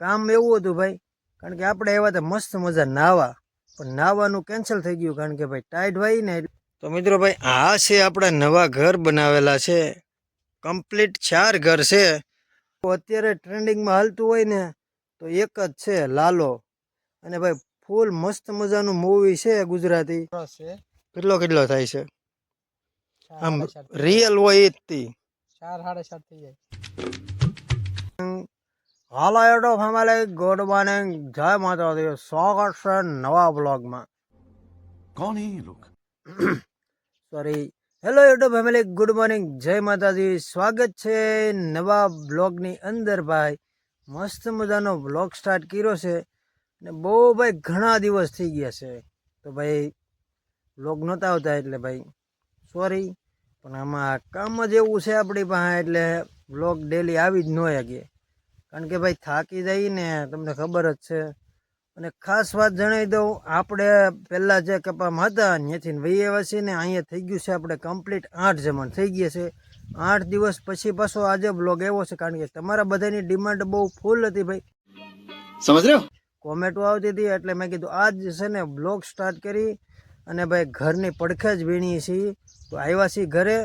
કામ એવું હતું ભાઈ કારણ કે આપણે આવ્યા હતા મસ્ત મજા નાવા પણ નાવાનું કેન્સલ થઈ ગયું કારણ કે ભાઈ ટાઈટ હોય ને તો મિત્રો ભાઈ આ છે આપણા નવા ઘર બનાવેલા છે. કમ્પ્લીટ ચાર ઘર છે. અત્યારે ટ્રેન્ડિંગમાં હાલતું હોય ને તો એક જ છે લાલો. અને ભાઈ ફૂલ મસ્ત મજાનું મૂવી છે ગુજરાતી. કેટલો કેટલો થાય છે? આમ રિયલ હોય એ જ ચાર સાડા ચાર થઈ જાય. Hello YouTube family good morning જય માતાજી. સ્વાગત છે નવા બ્લોગમાં કોણ હે લોક sorry hello YouTube family good morning જય માતાજી. સ્વાગત છે નવા બ્લોગની અંદર ભાઈ. મસ્ત મજાનો બ્લોગ સ્ટાર્ટ કર્યો છે ને બહુ ભાઈ ઘણા દિવસ થઈ ગયા છે. તો ભાઈ બ્લોગ નહોતા આવતા એટલે ભાઈ સોરી પણ આમાં કામ જ એવું છે આપણી પાસે એટલે બ્લોગ ડેલી આવી જ ન શકીએ કારણ કે ભાઈ થાકી જઈએ ને તમને ખબર જ છે. અને ખાસ વાત જણાવી દઉં આપણે પહેલાં જે કપામાં હતા ત્યાંથી વહીએ વસી ને અહીંયા થઈ ગયું છે આપણે કમ્પ્લીટ આઠ જમણ થઈ ગયા છે. આઠ દિવસ પછી પાછો આજે બ્લોગ એવો છે કારણ કે તમારા બધાની ડિમાન્ડ બહુ ફૂલ હતી ભાઈ. સમજ રહ્યો? કોમેન્ટો આવતી હતી એટલે મેં કીધું આજ છે ને બ્લોગ સ્ટાર્ટ કરી અને ભાઈ ઘરની પડખે જ વીણીએ છીએ. તો આવ્યા છીએ ઘરે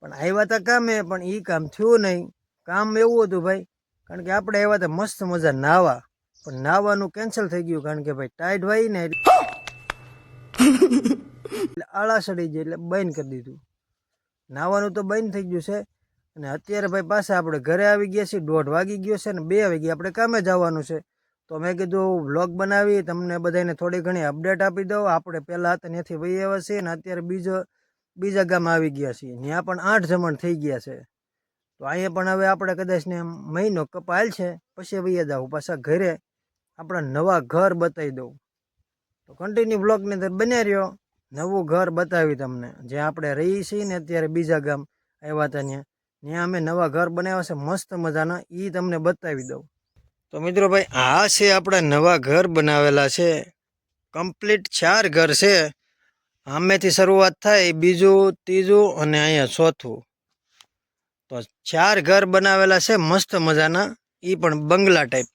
પણ આવ્યા હતા કામે પણ એ કામ થયું નહીં. કામ એવું હતું ભાઈ કારણ કે આપણે એવા તો મસ્ત મજા નાવા. પણ નાવાનું કેન્સલ થઈ ગયું કારણ કે ભાઈ ટાઈટ હોય ને એટલે આળા સડી જાય એટલે બંધ કરી દીધું. નાવાનું તો બંધ થઈ ગયું છે. અને અત્યારે ભાઈ પાછા આપણે ઘરે આવી ગયા છીએ. દોઢ વાગી ગયો છે ને બે વાગી આપણે કામે જવાનું છે. તો મેં કીધું વ્લોગ બનાવી તમને બધાને થોડી ઘણી અપડેટ આપી દઉં. આપણે પહેલાં હતા ત્યાંથી વહી આવ્યા છીએ અને અત્યારે બીજો બીજા ગામ આવી ગયા છીએ. ત્યાં પણ આઠ જમણ થઈ ગયા છે. તો અહીંયા પણ હવે આપણે કદાચ ને મહિનો કપાયેલ છે, પછી વહી જાઉં પાછા ઘરે આપણા નવા ઘર બતાવી દઉં. તો કન્ટિન્યુ બ્લોગની અંદર બન્યા રહ્યો. નવું ઘર બતાવી તમને. જ્યાં આપણે રહીએ છીએ ને અત્યારે બીજા ગામ આવ્યા હતા ત્યાં. ત્યાં અમે નવા ઘર બનાવ્યા છે, મસ્ત મજાના. એ તમને બતાવી દઉં. તો મિત્રો ભાઈ, આ છે આપણા નવા ઘર બનાવેલા છે. કમ્પ્લીટ ચાર ઘર છે. આમેથી શરૂઆત થાય, બીજું, ત્રીજું અને અહીંયા ચોથું. તો ચાર ઘર બનાવેલા છે મસ્ત મજાના. એ પણ બંગલા ટાઈપ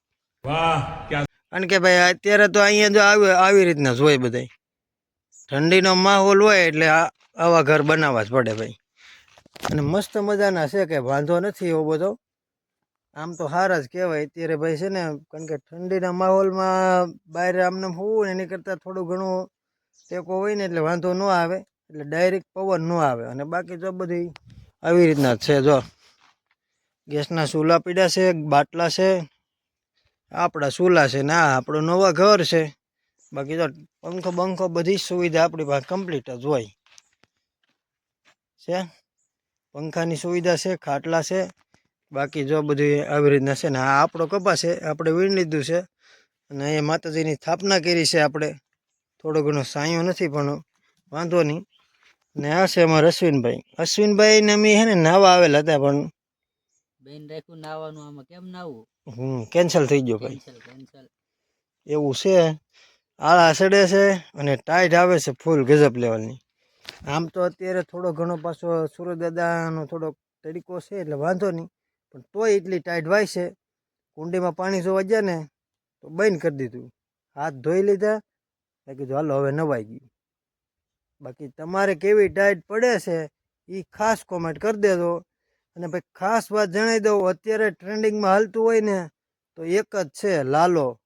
કારણ કે ભાઈ અત્યારે તો અહીંયા જો આવી આવી રીતના જ હોય બધાય. ઠંડીનો માહોલ હોય એટલે આ આવા ઘર બનાવવા જ પડે ભાઈ. અને મસ્ત મજાના છે કે વાંધો નથી એવો બધો. આમ તો સારા જ કહેવાય. અત્યારે ભાઈ છે ને કારણ કે ઠંડીના માહોલમાં બહાર આમને હોવું ને એની કરતાં થોડું ઘણું ટેકો હોય ને એટલે વાંધો ન આવે. એટલે ડાયરેક્ટ પવન ન આવે. અને બાકી તો બધી આવી રીતના છે, જો. ગેસના ચૂલા પીડા છે, બાટલા છે, આપણા ચૂલા છે ને આ આપણું નવા ઘર છે. બાકી તો પંખો બંખો બધી સુવિધા આપણી પાસે કમ્પ્લીટ જ હોય. છે? પંખાની સુવિધા છે, ખાટલા છે, બાકી જો બધું આવી રીતના છે ને આ આપણો કપા છે, આપણે વીણ લીધું છે. અને અહીંયા માતાજીની સ્થાપના કરી છે આપણે. થોડો ઘણો સાયો નથી પણ વાંધો નહીં. ને આ છે અમારા અશ્વિનભાઈ. અશ્વિનભાઈ ને અમે હે ને નાવા આવેલા હતા પણ બેન રાખ્યું નાવાનું આમાં કેમ નાવું? હમ કેન્સલ થઈ ગયો ભાઈ. કેન્સલ એવું છે આળા સડે છે અને ટાઈટ આવે છે ફૂલ ગજબ લેવલની. આમ તો અત્યારે થોડો ઘણો પાછો સુરદાદાનો થોડો તડીકો છે એટલે વાંધો નહીં. પણ તોય એટલી ટાઈટ વાય છે. કુંડીમાં પાણી જોવા ગયા ને તો બંધ કરી દીધું. હાથ ધોઈ લીધા. મેં કીધું હાલો હવે નવાઈ ગયું. બાકી તમારે કેવી ડાયટ પડે છે એ ખાસ કોમેન્ટ કરી દેજો. અને ભાઈ, ખાસ વાત જણાવી દઉં, અત્યારે ટ્રેન્ડિંગમાં હાલતું હોય ને, તો એક જ છે, લાલો.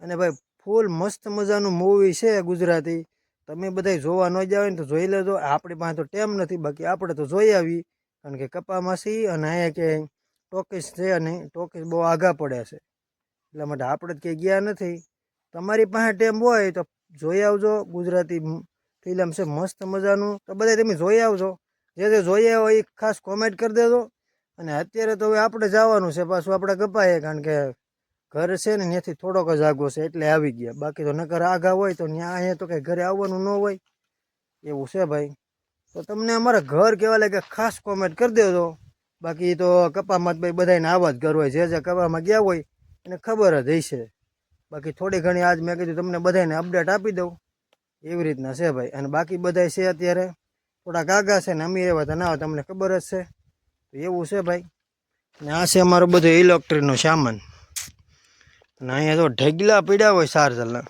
અને ભાઈ, ફૂલ મસ્ત મજાનું મૂવી છે ગુજરાતી. તમે બધા જોવા ન જાવ ને તો જોઈ લેજો. આપણી પાસે તો ટેમ નથી, બાકી આપણે તો જોઈ આવી. કારણ કે કપામાસી અને અહીંયા કે ટોકીસ છે અને ટોકીસ બહુ આઘા પડે છે. એટલા માટે આપણે જ કંઈ ગયા નથી. તમારી પાસે ટેમ હોય તો જોઈ આવજો ગુજરાતી ફિલ્મ છે મસ્ત મજાનું. તો બધા તમે જોઈ આવજો. જે જે જોઈ હોય એ ખાસ કોમેન્ટ કરી દેજો. અને અત્યારે તો હવે આપણે જવાનું છે પાછું આપણે કપાઈએ, કારણ કે ઘર છે ને ત્યાંથી થોડોક જ આગો છે, એટલે આવી ગયા. બાકી તો નકર આઘા હોય તો ત્યાં અહીંયા તો કંઈ ઘરે આવવાનું ન હોય. એવું છે ભાઈ. તો તમને અમારા ઘર કેવા લાગે ખાસ કોમેન્ટ કરી દેજો. બાકી તો કપામાં ભાઈ બધાને આવા જ ઘર હોય. જે જે કપામાં ગયા હોય એને ખબર જ હશે. બાકી થોડી ઘણી આજ મેં કીધું તમને બધાને અપડેટ આપી દઉં. એવી રીતના છે ભાઈ. અને બાકી બધા છે અત્યારે થોડાક આગા છે ને અમે એવા તો ના તમને ખબર જ છે. તો એવું છે ભાઈ. ને આ છે અમારો બધો ઇલેક્ટ્રિકનો સામાન. અને અહીંયા તો ઢગલા પીડ્યા હોય ચાર્જરના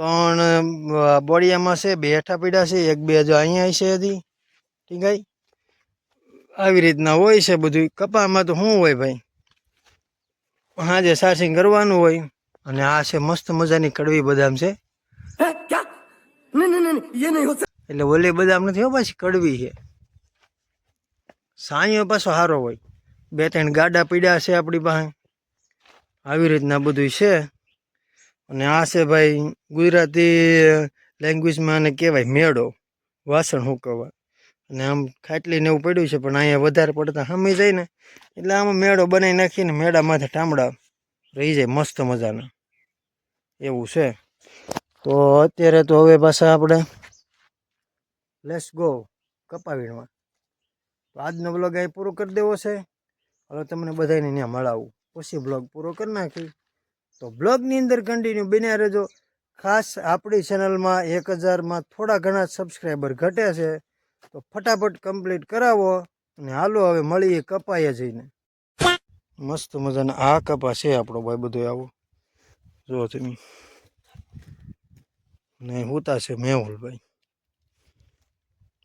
અ, બોડિયામાં છે બે હેઠા પીડા છે એક બે હજુ અહીંયા છે હજી. છે? આવી રીતના હોય છે બધું કપામાં તો શું હોય ભાઈ? હા જે સાર્સિંગ કરવાનું હોય. અને આ છે મસ્ત મજાની કડવી બદામ છે. એટલે ઓલી બદામ નથી હો પાછી કડવી છે. સાંયો પાછો સારો હોય. બે ત્રણ ગાડા પીડ્યા છે આપણી પાસે. આવી રીતના બધું છે. અને આ છે ભાઈ ગુજરાતી લેંગ્વેજમાં આને કહેવાય મેળો વાસણ હુકવવા. અને આમ ખાટલીને એવું પડ્યું છે પણ અહીંયા વધારે પડતા હમી જાય ને. એટલે આમાં મેળો બનાવી નાખીને મેળા માથે ટામડા રહી જાય, મસ્ત મજાના. એવું છે. તો અત્યારે તો હવે પાછા આપણે લેસ ગો કપાવીણમાં. તો આજનો બ્લોગ અહીં પૂરો કરી દેવો છે. હવે તમને બધાને ત્યાં મળાવું. પછી બ્લોગ પૂરો કરી નાખી. તો બ્લોગની અંદર કન્ટિન્યુ બન્યા રહેજો. ખાસ આપણી ચેનલમાં એક હજારમાં થોડા ઘણા સબસ્ક્રાઈબર ઘટે છે. તો ફટાફટ કમ્પ્લીટ કરાવો. અને હાલો હવે મળીએ કપાઈએ જઈને. મસ્ત મજાના આ કપા છે આપણો ભાઈ બધો આવો. જો તમે. ને હુતા છે મેહુલભાઈ.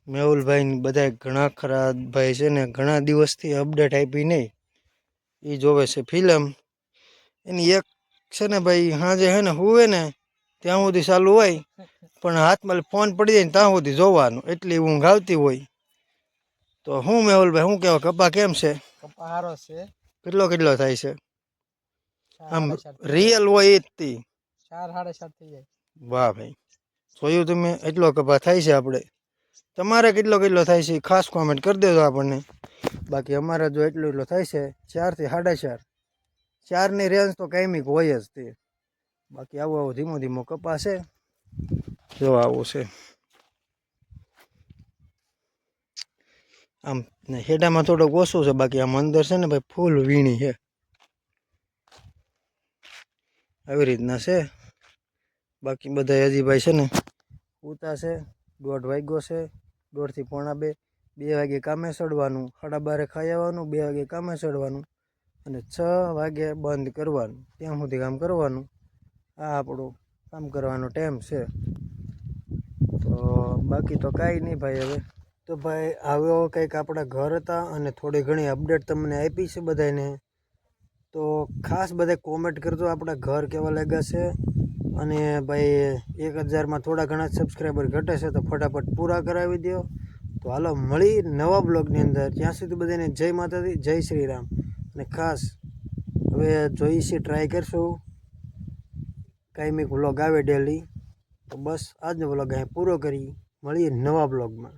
મેહુલભાઈ બધા ઘણા ખરા ભાઈ છે ને ઘણા દિવસથી અપડેટ આપી નહીં એ જોવે છે ફિલ્મ એની એક છે ને ભાઈ સાંજે હે ને હુવે ને ત્યાં સુધી ચાલુ હોય. પણ હાથમાં ફોન પડી જાય ને ત્યાં સુધી જોવાનું. એટલી ઊંઘ આવતી હોય. તો હું મેહુલભાઈ શું કહેવા કપા કેમ છે? કપા સારો છે. કેટલો કેટલો થાય છે? આમ રિયલ હોય એ જ તી. ચાર સાડા ચાર થઈ જાય. વાહ ભાઈ. જોયું તમે એટલો કપા થાય છે આપણે તમારે કેટલો કેટલો થાય છે ખાસ કોમેન્ટ કરી દેજો આપણને. બાકી અમારે જો એટલો એટલો થાય છે ચારથી સાડા ચાર. ચારની રેન્જ તો કાયમિક હોય જ તે. બાકી આવો આવો ધીમો ધીમો કપા છે જો આવો છે. આમ ને હેડામાં થોડોક ઓછું છે, બાકી આમ અંદર છે ને ભાઈ ફૂલ વીણી છે. આવી રીતના છે. બાકી બધા હજી ભાઈ છે ને ઉતા છે, દોઢ વાગ્યો છે, દોઢથી પોણા બે બે વાગે કામે ચડવાનું, સાડા બારે ખાઈ આવવાનું, બે વાગે કામે ચડવાનું અને છ વાગે બંધ કરવાનું, ત્યાં સુધી કામ કરવાનું. આ આપણું કામ કરવાનો ટાઈમ છે. તો બાકી તો કાંઈ નહીં ભાઈ હવે. તો ભાઈ આવ્યો કંઈક આપણા ઘર હતા અને થોડી ઘણી અપડેટ તમને આપી છે બધાને તો ખાસ બધા કોમેન્ટ કરજો આપણા ઘર કેવા લાગ્યા છે. અને ભાઈ, એક હજારમાં થોડા ઘણા સબસ્ક્રાઈબર ઘટે છે તો ફટાફટ પૂરા કરાવી દો તો હાલો મળી નવા બ્લોગની અંદર. ત્યાં સુધી બધાને જય માતાજી, જય શ્રી રામ અને ખાસ હવે જોઈશે ટ્રાય કરશું. કાંઈ બ્લોગ આવે ડેલી તો બસ, આજનો બ્લોગ અહીં પૂરો કરી મળીએ નવા બ્લોગમાં